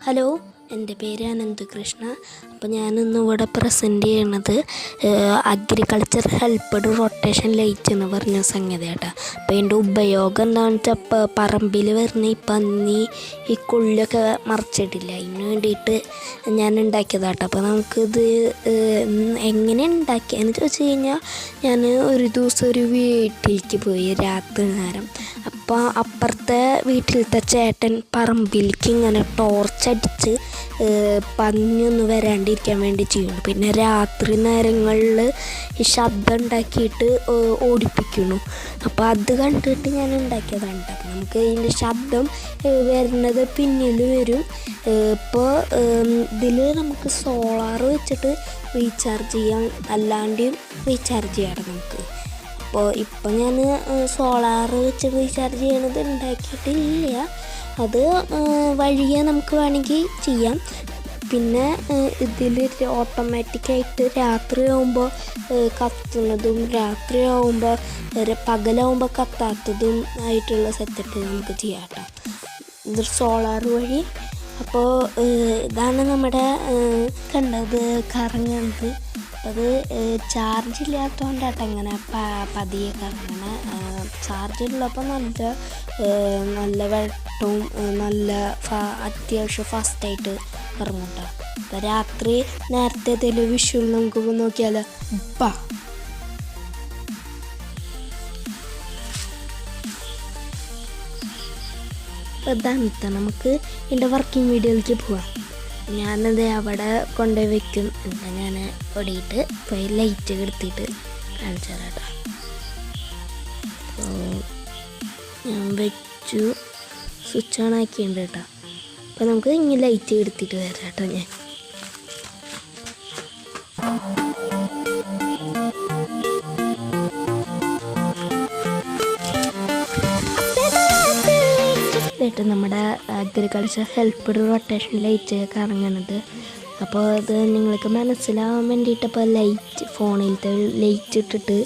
Hello, എന്റെ പേര് അനന്തകൃഷ്ണ. അപ്പോൾ ഞാനിന്ന് ഇവിടെ പ്രസന്റ് ചെയ്യണത് അഗ്രികൾച്ചർ ഹെൽപ്പഡ് റൊട്ടേഷൻ ലൈറ്റ് എന്ന് പറഞ്ഞ സംഗതി കേട്ടോ അപ്പോൾ അതിന്റെ ഉപയോഗം എന്താണെന്ന് വെച്ചാൽ ഇപ്പോൾ പറമ്പിൽ വരുന്ന ഈ പന്നി ഈ കുള്ളൊക്കെ മറിച്ചിട്ടില്ല. അതിന് വേണ്ടിയിട്ട് ഞാൻ ഉണ്ടാക്കിയതാട്ടോ. അപ്പോൾ നമുക്കിത് എങ്ങനെ ഉണ്ടാക്കിയെന്ന് ചോദിച്ചു കഴിഞ്ഞാൽ ഞാൻ ഒരു ദിവസം ഒരു വീട്ടിലേക്ക് പോയി രാത്രി നേരം. അപ്പോൾ അപ്പുറത്തെ വീട്ടിലത്തെ ചേട്ടൻ പറമ്പിലേക്ക് ഇങ്ങനെ ടോർച്ചടിച്ച് പന്നിയൊന്നും വരാണ്ടിരിക്കാൻ വേണ്ടി ചെയ്യുന്നു പിന്നെ രാത്രി നേരങ്ങളിൽ ഈ ശബ്ദം ഉണ്ടാക്കിയിട്ട് ഓടിപ്പിക്കുന്നു. അപ്പോൾ അത് കണ്ടിട്ട് ഞാൻ ഉണ്ടാക്കിയതാണ് നമുക്ക് ഇതിന്റെ ശബ്ദം വരുന്നത് പിന്നിൽ വരും. ഇപ്പോൾ ഇതിൽ നമുക്ക് സോളാർ വെച്ചിട്ട് റീചാർജ് ചെയ്യാം. അല്ലാണ്ട് റീചാർജ് ചെയ്യാം നമുക്ക്. അപ്പോൾ ഇപ്പം ഞാൻ സോളാർ വെച്ച് റീചാർജ് ചെയ്യണത് ഉണ്ടാക്കിയിട്ടില്ല. അത് വഴിയെ നമുക്ക് വേണമെങ്കിൽ ചെയ്യാം. പിന്നെ ഇതിൽ ഓട്ടോമാറ്റിക്കായിട്ട് രാത്രി ആവുമ്പോൾ കത്തുന്നതും രാത്രി ആകുമ്പോൾ പകലാകുമ്പോൾ കത്താത്തതും ആയിട്ടുള്ള സെറ്റപ്പ് നമുക്ക് ചെയ്യാം കേട്ടോ ഇത് സോളാർ വഴി. അപ്പോൾ ഇതാണ് നമ്മുടെ കണ്ടത് കറങ്ങുന്നത് അത് ചാർജ് ഇല്ലാത്തതുകൊണ്ടാട്ടോ ഇങ്ങനെ പതിയെ കറങ്ങണ ചാർജ് ഉള്ളപ്പോൾ നല്ല നല്ല വെട്ടവും നല്ല അത്യാവശ്യം ഫാസ്റ്റായിട്ട് ഇറങ്ങും കേട്ടോ രാത്രി നേരത്തെ ഏതെങ്കിലും വിഷുവിൽ നമുക്ക് നോക്കിയാൽ ബാ ഇതാണിത്ത നമുക്ക് എന്റെ വർക്കിംഗ് വീഡിയോയിലേക്ക് പോവാം. ഞാനത് അവിടെ കൊണ്ടുപോയി വെക്കും. എന്താ ഞാൻ ഓടിയിട്ട് പോയി ലൈറ്റ് എടുത്തിട്ട് കാണിച്ചു തരാം കേട്ടോ. ഞാൻ വെച്ചു. സ്വിച്ച് ഓൺ ആക്കിയിട്ടുണ്ട് കേട്ടോ. അപ്പോൾ നമുക്ക് ഇങ്ങനെ ലൈറ്റ് എടുത്തിട്ട് വരാം കേട്ടോ ഞാൻ. നമ്മുടെ അഗ്രികൾച്ചർ ഹെൽപ്പ് റൊട്ടേഷൻ ലൈറ്റ് കറങ്ങണത് അപ്പോൾ അത് നിങ്ങൾക്ക് മനസ്സിലാവാൻ വേണ്ടിയിട്ട് അപ്പോൾ ലൈറ്റ് ഫോണിലത്തെ ലൈറ്റ് ഇട്ടിട്ട്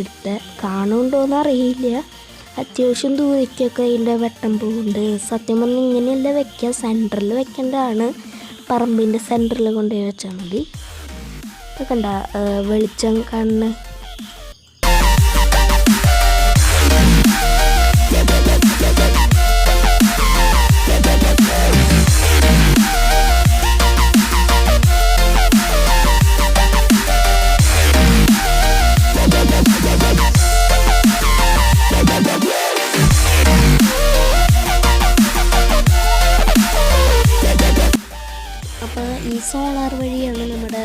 എടുത്ത കാണുന്നുണ്ടോയെന്ന് അറിയില്ല. അത്യാവശ്യം ദൂരയ്ക്കൊക്കെ അതിന്റെ വെട്ടം പോകുന്നുണ്ട്. സത്യം പറഞ്ഞാൽ ഇങ്ങനെയല്ല വെക്കുക സെന്ററിൽ വെക്കേണ്ടതാണ്. പറമ്പിന്റെ സെന്ററിൽ കൊണ്ടുപോയി വെച്ചാൽ മതി. ഇതൊക്കെ കണ്ട വെളിച്ചം കണ്ണ് സോളാർ വഴിയാണ് നമ്മുടെ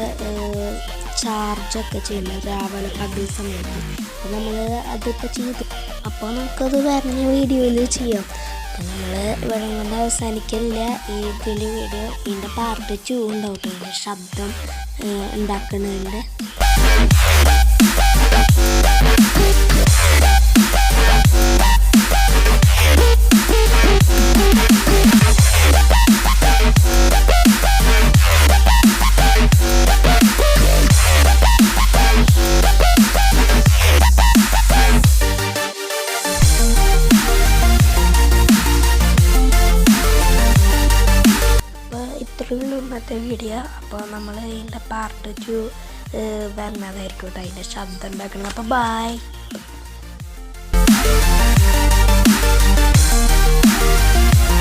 ചാർജൊക്കെ ചെയ്യുന്നത് രാവിലെ പകൽ സമയത്ത്. അപ്പോൾ നമ്മൾ അതിപ്പോൾ ചെയ്തു. അപ്പോൾ നമുക്കത് പറഞ്ഞ വീഡിയോയിൽ ചെയ്യാം. അപ്പോൾ നമ്മൾ ഇവിടെ കൊണ്ട് അവസാനിക്കില്ല ഇതിന്റെ വീഡിയോ ഇതിന്റെ പാർട്ട് ടു ശബ്ദം ഉണ്ടാക്കുന്നതിന്റെ ഇന്നത്തെ വീഡിയോ അപ്പോൾ നമ്മൾ ഇതിന്റെ പാർട്ട് ടു വരുന്നതായിരിക്കും അതിന്റെ ശബ്ദം ഉണ്ടാക്കുന്നത് അപ്പോൾ ബായ്